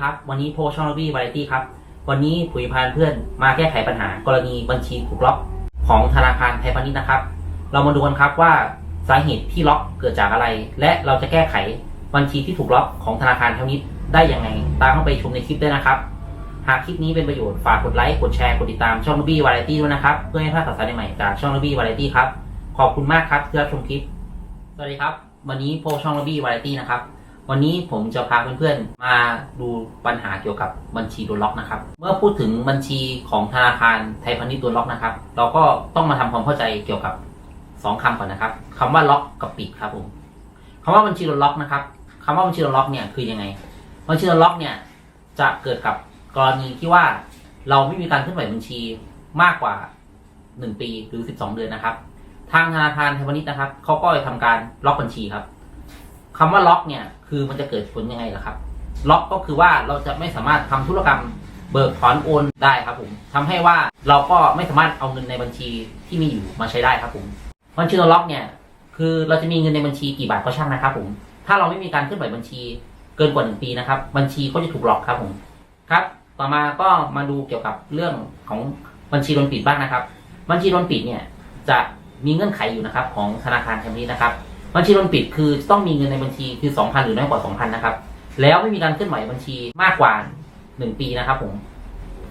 ครับ วันนี้โพช่องบี้วาไรตี้ครับ วันนี้ผุยพานเพื่อนมาแก้ไขปัญหากรณีบัญชีถูกล็อกของธนาคารไทยพาณิชย์นะครับ เรามาดูกันครับว่าสาเหตุที่ล็อกเกิดจากอะไร และเราจะแก้ไขบัญชีที่ถูกล็อกของธนาคารไทยพาณิชย์ได้ยังไง ตามเข้าไปชมในคลิปด้วยนะครับ หากคลิปนี้เป็นประโยชน์ฝากกดไลค์กดแชร์กดติดตามช่องบี้วาไรตี้ด้วยนะครับ เพื่อไม่พลาดข่าวสารใหม่ๆจากช่องบี้วาไรตี้ครับขอบคุณมากครับที่รับชมคลิป สวัสดีครับ วันนี้โพช่องบี้วาไรตี้นะครับ วันนี้ผมจะพาเพื่อนๆ มาดูปัญหาเกี่ยวกับบัญชีโดนล็อกนะครับ เมื่อพูดถึงบัญชีของธนาคารไทยพาณิชย์โดนล็อกนะครับ เราก็ต้องมาทำความเข้าใจเกี่ยวกับสองคำก่อนนะครับคำว่าล็อกกับปิดครับผมคำว่าบัญชีโดนล็อกนะครับคำว่าบัญชีโดนล็อกเนี่ยคือยังไง บัญชีโดนล็อกเนี่ยจะเกิดกับกรณีที่ว่าเราไม่มีการเคลื่อนไหวบัญชีมากกว่า 1 ปีหรือ 12 เดือนนะครับ ทางธนาคารไทยพาณิชย์นะครับเขาก็จะทำการล็อกบัญชีครับ คำว่าล็อกเนี่ยคือมันจะเกิดผลยังไงล่ะครับ ล็อกก็คือว่าเราจะไม่สามารถทำธุรกรรมเบิกถอนโอนได้ครับผมทำให้ว่าเราก็ไม่สามารถเอาเงินในบัญชีที่มีอยู่มาใช้ได้ครับผมบัญชีล็อกเนี่ยคือเราจะมีเงินในบัญชีกี่บาทก็ช่างนะครับผมถ้าเราไม่มีการเคลื่อนไหวบัญชีเกินกว่าหนึ่งปีนะครับ บัญชีก็จะถูกล็อกครับผมครับ ต่อมาก็มาดูเกี่ยวกับเรื่องของบัญชีโดนปิดบ้างนะครับ บัญชีโดนปิดเนี่ยจะมีเงื่อนไขอยู่นะครับของธนาคารแห่งนี้นะครับ บัญชีโดนปิดคือต้องมีเงินในบัญชีคือ2,000หรือน้อยกว่า2,000นะครับ แล้วไม่มีการเคลื่อนไหวบัญชีมากกว่า1ปีนะครับ ผม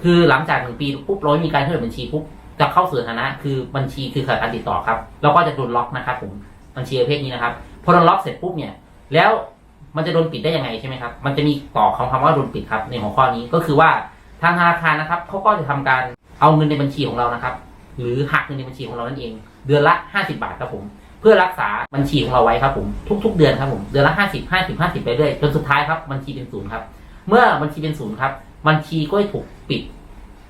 คือหลังจาก1ปีปุ๊บราไม่มีการเคลื่อนไหวบัญชีปุ๊บจะเข้าสู่สถานะคือบัญชีคือขาดการติดต่อครับแล้วก็จะโดนล็อกนะครับ ผมบัญชีประเภทนี้นะครับพอโดนล็อกเสร็จปุ๊บเนี่ย แล้วมันจะโดนปิดได้ยังไงใช่ไหมครับ มันจะมีต่อคำคำว่าโดนปิดครับ ในหัวข้อนี้ก็คือว่าทางธนาคารนะครับเขาก็จะทำการเอาเงินในบัญชีของเรานะครับ หรือหักเงินในบัญชีของเรานั่นเอง เดือนละ 50 บาทครับผม เพื่อรักษาบัญชีของเราไว้ครับผมทุก ๆ เดือนครับผมเดือนละ50 50 50ไปเรื่อยจนสุดท้ายครับบัญชีเป็นศูนย์ครับ เมื่อบัญชีเป็นศูนย์ครับ บัญชีก็จะถูกปิด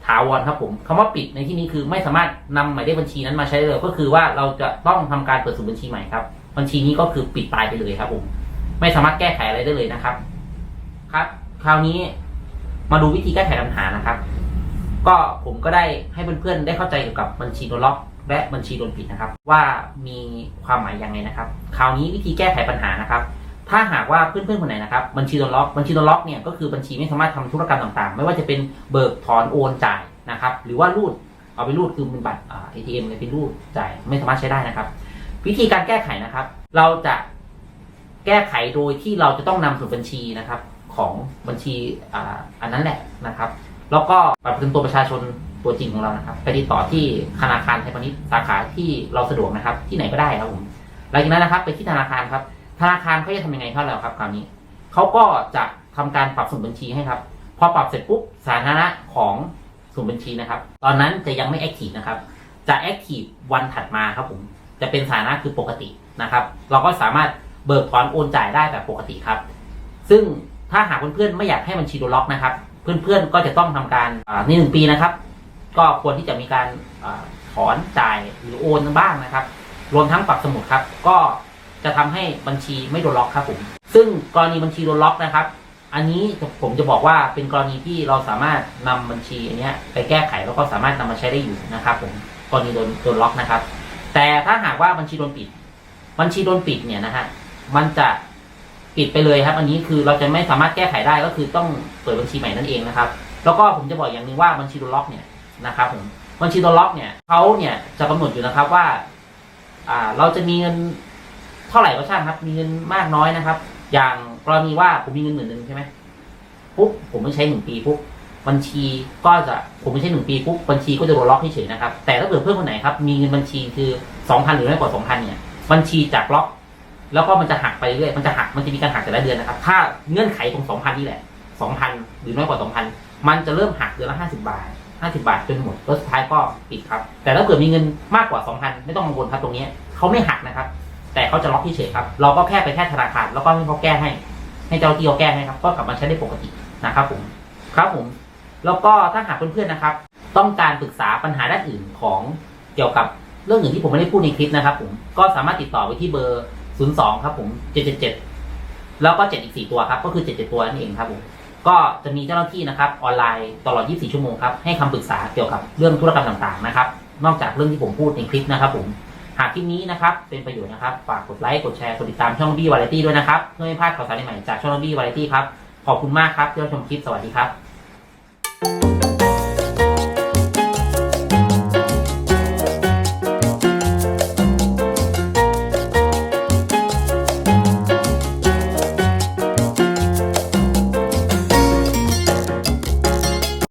ถาวรครับผมคำว่าปิดในที่นี้คือไม่สามารถนำหมายเลขบัญชีนั้นมาใช้ได้เลยก็คือว่าเราจะต้องทำการเปิดสูบัญชีใหม่ครับ บัญชีนี้ก็คือปิดตายไปเลยครับผมไม่สามารถแก้ไขอะไรได้เลยนะครับ ครับ คราวนี้มาดูวิธีแก้ไขปัญหานะครับ ก็ผมก็ได้ให้เพื่อนๆได้เข้าใจเกี่ยวกับบัญชีโดนล็อก และบัญชีโดนปิดนะครับ ว่ามีความหมายยังไงนะครับ คราวนี้วิธีแก้ไขปัญหานะครับ ถ้าหากว่าเพื่อนๆคนไหนนะครับบัญชีโดนล็อกบัญชีโดนล็อกเนี่ยก็คือบัญชีไม่สามารถทำธุรกรรมต่างๆ ไม่ว่าจะเป็นเบิกถอนโอนจ่ายนะครับ หรือว่ารูดเอาไปรูดคือเป็นบัตรเอทีเอ็มเลยเป็นรูดจ่ายไม่สามารถใช้ได้นะครับ วิธีการแก้ไขนะครับ เราจะแก้ไขโดยที่เราจะต้องนำสมุดบัญชีนะครับ ของบัญชีอันนั้นแหละนะครับ แล้วก็บัตรประจำตัวประชาชนตัวจริงของเรานะครับไปติดต่อที่ธนาคารไทยพาณิชย์สาขาที่เราสะดวกนะครับ ที่ไหนก็ได้ครับผมหลังจากนั้นนะครับ ไปที่ธนาคารครับ ธนาคารเขาจะทำยังไงครับเราครับคราวนี้เขาก็จะทำการปรับสมุดบัญชีให้ครับ พอปรับเสร็จปุ๊บสถานะของสมุดบัญชีนะครับ ตอนนั้นจะยังไม่แอคทีฟนะครับ จะแอคทีฟวันถัดมาครับผมจะเป็นสถานะคือปกตินะครับ เราก็สามารถเบิกถอนโอนจ่ายได้แบบปกติครับ ซึ่งถ้าหากเพื่อนๆไม่อยากให้บัญชีโดนล็อกนะครับ เพื่อนๆก็จะต้องทำการอ่าในหนึ่งปีนะครับ ก็ควรที่จะมีการอถอนจ่ายหรือโอนบ้างนะครับ รวมทั้งปรับสมุดครับ ก็จะทำให้บัญชีไม่โดนล็อกครับผม ซึ่งกรณีบัญชีโดนล็อกนะครับ อันนี้ผมจะบอกว่าเป็นกรณีที่เราสามารถนำบัญชีอันนี้ไปแก้ไขแล้วก็สามารถนำมาใช้ได้อยู่นะครับผมกรณีโดนโดนล็อกนะครับ แต่ถ้าหากว่าบัญชีโดนปิด บัญชีโดนปิดเนี่ยนะฮะมันจะ ปิดไปเลยครับ อันนี้คือเราจะไม่สามารถแก้ไขได้ก็คือต้องเปิดบัญชีใหม่นั่นเองนะครับ แล้วก็ผมจะบอกอย่างหนึ่งว่าบัญชีโดนล็อกเนี่ยนะครับผมบัญชีโดนล็อกเนี่ยเขาเนี่ยจะกำหนดอยู่นะครับว่า อ่า เราจะมีเงินเท่าไหร่ก็ช่างครับ มีเงินมากน้อยนะครับ อย่างกรณีว่าผมมีเงินหมื่นหนึ่งใช่ไหมปุ๊บผมไม่ใช้หนึ่งปีปุ๊บบัญชีก็จะผมไม่ใช่หนึ่งปีปุ๊บบัญชีก็จะโดนล็อกเฉยๆนะครับแต่ถ้าเกิดเพื่อนคนไหนครับมีเงินบัญชีคือสองพันหรือน้อยกว่าสองพันเนี่ยบัญชีจากล็อก แล้วก็มันจะหักไปเรื่อยมันจะหักมันจะมีการหักแต่ละเดือนนะครับ ถ้าเงื่อนไขตรงสองพันนี่แหละสองพันหรือน้อยกว่าสองพันมันจะเริ่มหักเดือนละห้าสิบาทห้าสิบาทจนหมดแล้วสุดท้ายก็ปิดครับ แต่ถ้าเกิดมีเงินมากกว่าสองพันไม่ต้องกังวลครับตรงนี้เขาไม่หักนะครับ แต่เขาจะล็อกที่เฉยครับ เราก็แค่ไปแค่ธนาคารแล้วก็ให้เขาแก้ให้ ให้เจ้าหน้าที่เขาแก้ให้ครับก็กลับมาใช้ได้ปกตินะครับผมครับผม แล้วก็ถ้าหากเพื่อนๆนะครับ ต้องการปรึกษาปัญหาด้านอื่นของเกี่ยวกับเรื่องอื่นที่ผมไม่ได้พูดในคลิปนะครับ ผมก็สามารถติดต่อไปที่เบอร์ 02ครับผม777แล้วก็7อีก4ตัวครับ ก็คือ77ตัวนั่นเองครับผมก็จะมีเจ้าหน้าที่นะครับออนไลน์ตลอด 24 ชั่วโมงครับให้คำปรึกษาเกี่ยวกับเรื่องธุรกรรมต่างๆนะครับ นอกจากเรื่องที่ผมพูดในคลิปนะครับผมหากคลิปนี้นะครับเป็นประโยชน์นะครับ ฝากกดไลค์ กดแชร์ กดติดตามช่องบี้วาไรตี้ด้วยนะครับ เพื่อไม่พลาดข่าวสารใหม่จากช่องบี้วาไรตี้ครับ ขอบคุณมากครับที่รับชมคลิป สวัสดีครับ